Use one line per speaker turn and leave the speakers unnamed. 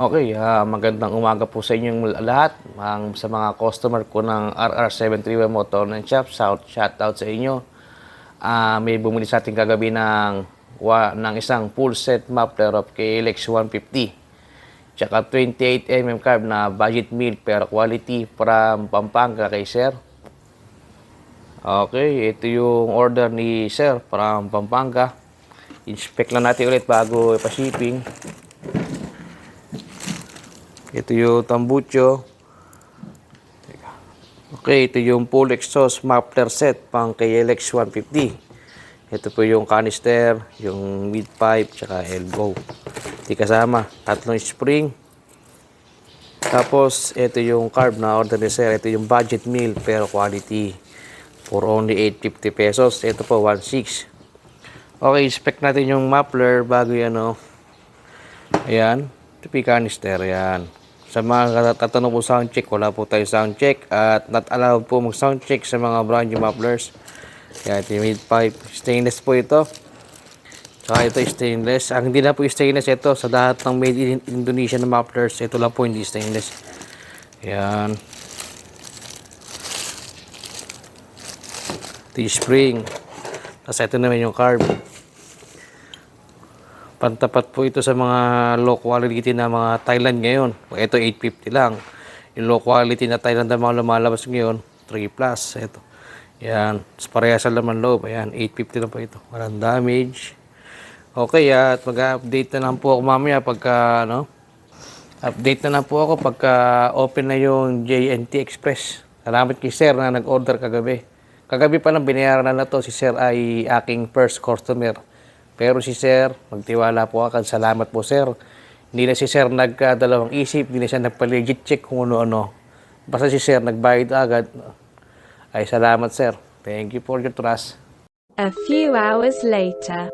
Okay, ah, magandang umaga po sa inyong lahat. Ang, sa mga customer ko ng RR731 Motor and Shop, shout, shout out sa inyo. Ah, may bumili sa ating kagabi ng, wa, ng isang full set muffler of KLX 150. Tsaka 28mm carb na budget meal per quality from Pampanga kay Sir. Okay, ito yung order ni Sir from Pampanga. Inspect lang natin ulit bago ipa-shipping. Ito yung tambucho. Okay, ito yung full exhaust muffler set pang KLX 150. Ito po yung canister, yung mid pipe, tsaka elbow. Ito kasama, tatlong spring. Tapos, ito yung carb na order ni sir. Ito yung budget meal per quality for only 850 pesos. Ito po, 1.6. Okay, inspect natin yung muffler bago yan, oh. Ayan. Ito po canister, ayan. Sa mga tatanong po sound check, wala po tayo sound check at not allowed po mag sound check sa mga brand new mufflers. Kaya ito yung mid pipe. Stainless po ito. Tsaka ito stainless. Ang hindi na po stainless ito sa lahat ng made in Indonesia na mufflers. Ito lang po hindi stainless. Ayan. Ito yung spring. Tapos ito naman yung carb. Pantapat po ito sa mga low quality na mga Thailand ngayon. Ito 850 lang. Yung low quality na Thailand na mga lumalabas ngayon, 3 plus. Ito. Yan. Parehas sa laman loob. Ayan, 850 lang po ito. Walang damage. Okay, at mag-update na lang po ako mamaya pagka, ano, update na lang po ako pagka open na yung JNT Express. Salamat kay Sir na nag-order kagabi. Kagabi pa lang binayaran na na to. Si Sir ay aking first customer. Pero si Sir, magtiwala po ako. Salamat po Sir. Hindi na si Sir nagkadalawang isip, hindi na siya nagpa-legit check kung ano-ano. Basta si Sir nagbayad agad. Ay salamat Sir. Thank you for your trust.
A few hours later.